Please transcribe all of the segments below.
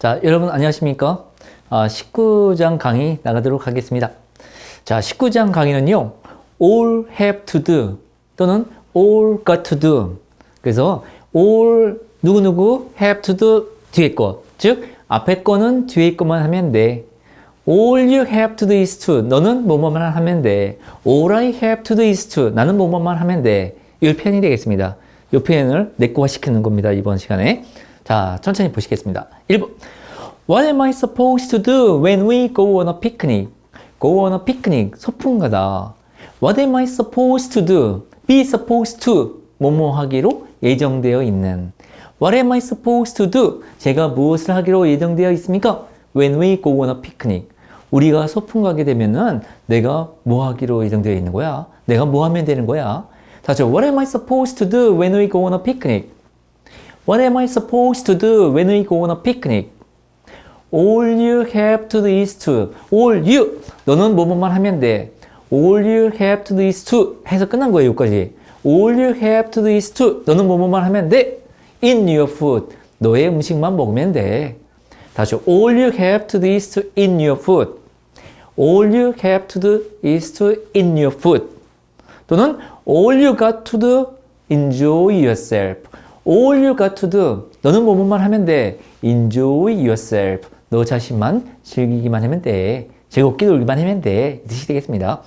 자, 여러분 안녕하십니까? 아, 19장 강의 나가도록 하겠습니다. 자, 19장 강의는요, all have to do 또는 all got to do. 그래서 all 누구누구 have to do 뒤에 거. 즉, 앞에 거는 뒤에 거만 하면 돼. All you have to do is to. 너는 뭐뭐만 하면 돼. All I have to do is to. 나는 뭐뭐만 하면 돼. 이 표현이 되겠습니다. 이 표현을 내꺼화 시키는 겁니다. 이번 시간에. 자, 천천히 보시겠습니다. 1번. What am I supposed to do when we go on a picnic? Go on a picnic. 소풍 가다. What am I supposed to do? Be supposed to. 뭐뭐 하기로 예정되어 있는. What am I supposed to do? 제가 무엇을 하기로 예정되어 있습니까? When we go on a picnic. 우리가 소풍 가게 되면은 내가 뭐 하기로 예정되어 있는 거야? 내가 뭐 하면 되는 거야? 다시 What am I supposed to do when we go on a picnic? What am I supposed to do when we go on a picnic? All you have to do is to. All you. 너는 뭐뭐만 하면 돼. All you have to do is to. 해서 끝난 거예요, 여기까지. All you have to do is to. 너는 뭐뭐만 하면 돼. In your food. 너의 음식만 먹으면 돼. 다시. All you have to do is to in your food. All you have to do is to in your food. 또는 all you got to do enjoy yourself. all you got to do 너는 뭐뭐만 하면 돼. enjoy yourself. 너 자신만 즐기기만 하면 돼. 즐겁게 놀기만 하면 돼. 이 뜻이 되겠습니다.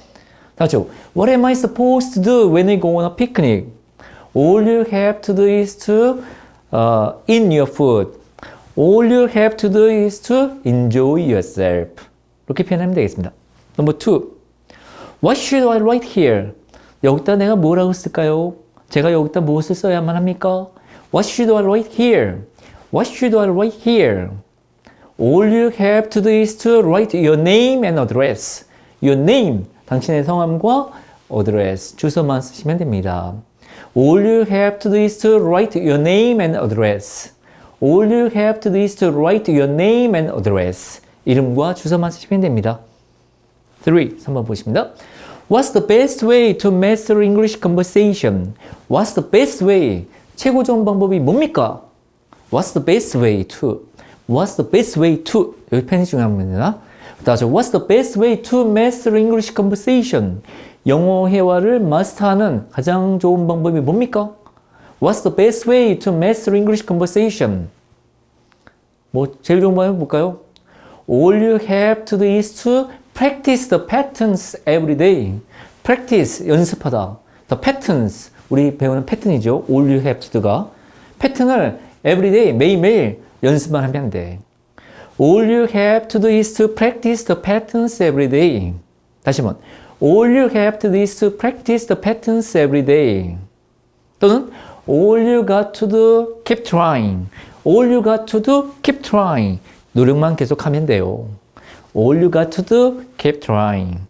다죠. What am I supposed to do when we go on a picnic? All you have to do is to uh, eat your food. All you have to do is to enjoy yourself. 이렇게 표현하면 되겠습니다. Number two. What should I write here? 여기다 내가 뭐라고 쓸까요? 제가 여기다 무엇을 써야만 합니까? What should I write here? What should I write here? All you have to do is to write your name and address. Your name, 당신의 성함과 address, 주소만 쓰시면 됩니다. All you have to do is to write your name and address. All you have to do is to write your name and address. 이름과 주소만 쓰시면 됩니다. 3. 3번 보십니다. What's the best way to master English conversation? What's the best way? 최고 좋은 방법이 뭡니까? What's the best way to? What's the best way to? 여기 편이 중요합니다. 다시 What's the best way to master English conversation? 영어 회화를 마스터하는 가장 좋은 방법이 뭡니까? What's the best way to master English conversation? 뭐 제일 좋은 방법 볼까요? All you have to do is to practice the patterns every day. practice 연습하다. the patterns 우리 배우는 패턴이죠. all you have to do가 패턴을 every day 매일매일 연습만 하면 돼. All you have to do is to practice the patterns every day. 다시 한번. All you have to do is to practice the patterns every day. 또는 All you got to do, keep trying. All you got to do, keep trying. 노력만 계속하면 돼요. All you got to do, keep trying.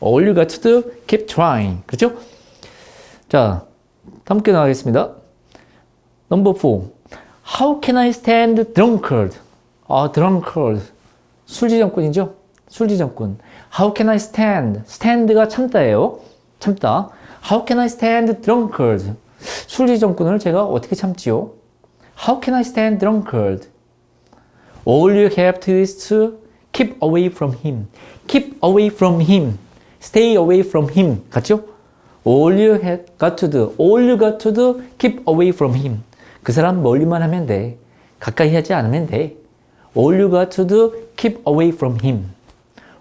All you got to do, keep trying. 그렇죠? 자, 게 나가겠습니다. Number four. How can I stand drunkard? 아, drunkard. 술지정꾼이죠? 술지정꾼. How can I stand? stand가 참다예요. 참다. How can I stand drunkard? 술지정꾼을 제가 어떻게 참지요? How can I stand drunkard? All you have to do is to keep away from him. Keep away from him. Stay away from him. 같죠? All you have got to do. All you got to do. Keep away from him. 그 사람 멀리만 하면 돼. 가까이 하지 않으면 돼. All you got to do. Keep away from him.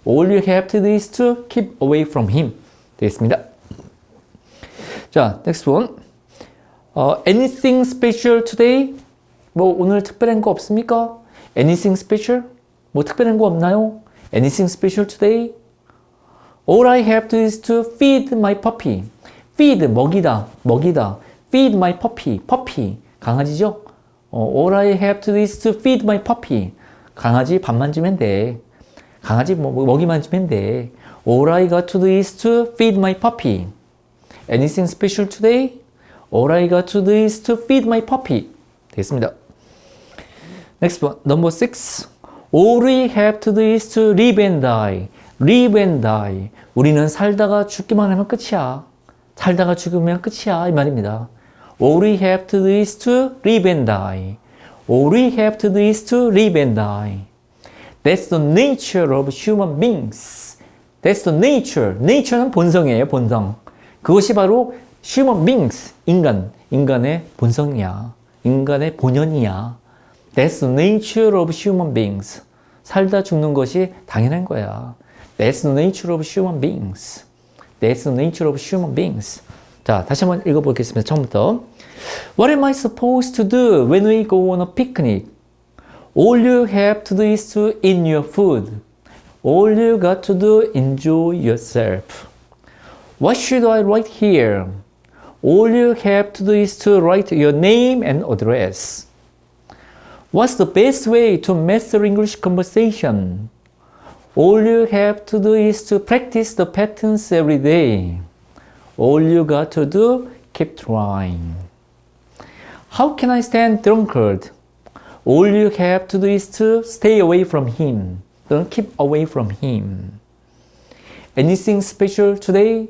All you have to do is to keep away from him. 되겠습니다. 자, next one. 어, anything special today? 뭐 오늘 특별한 거 없습니까? Anything special? 뭐 특별한 거 없나요? Anything special today? All I have to is to feed my puppy. feed 먹이다, 먹이다. feed my puppy. puppy 강아지죠? 어, all I have to do is to feed my puppy. 강아지 밥만 주면 돼. 강아지 뭐, 먹이만 주면 돼. All I got to do is to feed my puppy. Anything special today? All I got to do is to feed my puppy. 되겠습니다. Next one, number six. All we have to do is to live and die. live and die. 우리는 살다가 죽기만 하면 끝이야. 살다가 죽으면 끝이야. 이 말입니다. All we have to do is to live and die. All we have to do is to live and die. That's the nature of human beings. That's the nature. Nature는 본성이에요, 본성. 그것이 바로 human beings, 인간, 인간의 본성이야. 인간의 본연이야. That's the nature of human beings. 살다 죽는 것이 당연한 거야. That's the nature of human beings. That's the nature of human beings. 자, 다시 한번 읽어보겠습니다. 처음부터. What am I supposed to do when we go on a picnic? All you have to do is to eat your food. All you got to do enjoy yourself. What should I write here? All you have to do is to write your name and address. What's the best way to master English conversation? All you have to do is to practice the patterns every day. All you got to do, keep trying. How can I stand drunkard? All you have to do is to stay away from him. Don't keep away from him. Anything special today?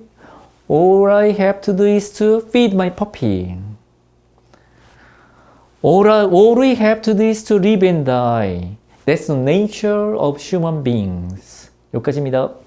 All I have to do is to feed my puppy. All, I, all we have to do is to live and die. That's the nature of human beings. 여기까지입니다.